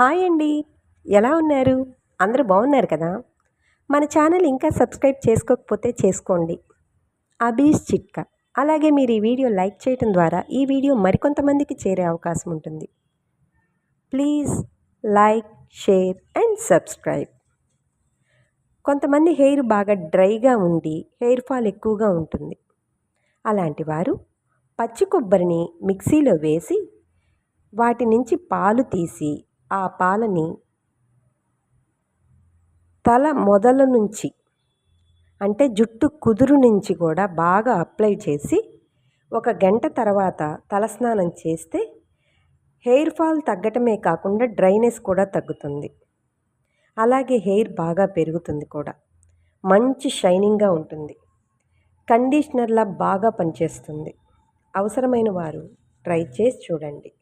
Hi అండి. ఎలా ఉన్నారు? అందరూ బాగున్నారు కదా? మన ఛానల్ ఇంకా సబ్స్క్రైబ్ చేసుకోకపోతే చేసుకోండి. అబీస్ చిట్కా. అలాగే మీరు ఈ వీడియో లైక్ చేయడం ద్వారా ఈ వీడియో మరికొంతమందికి చేరే అవకాశం ఉంటుంది. Please like share and subscribe. కొంతమంది హెయిర్ బాగా డ్రైగా ఉండి హెయిర్ ఫాల్ ఎక్కువగా ఉంటుంది. అలాంటి వారు పచ్చి కొబ్బరిని మిక్సీలో వేసి వాటి నుంచి పాలు తీసి ఆ పాలని తల మొదల నుంచి అంటే జుట్టు కుదురు నుంచి కూడా బాగా అప్లై చేసి ఒక గంట తర్వాత తలస్నానం చేస్తే హెయిర్ ఫాల్ తగ్గటమే కాకుండా డ్రైనెస్ కూడా తగ్గుతుంది. అలాగే హెయిర్ బాగా పెరుగుతుంది కూడా. మంచి షైనింగ్గా ఉంటుంది. కండిషనర్లా బాగా పనిచేస్తుంది. అవసరమైన వారు ట్రై చేసి చూడండి.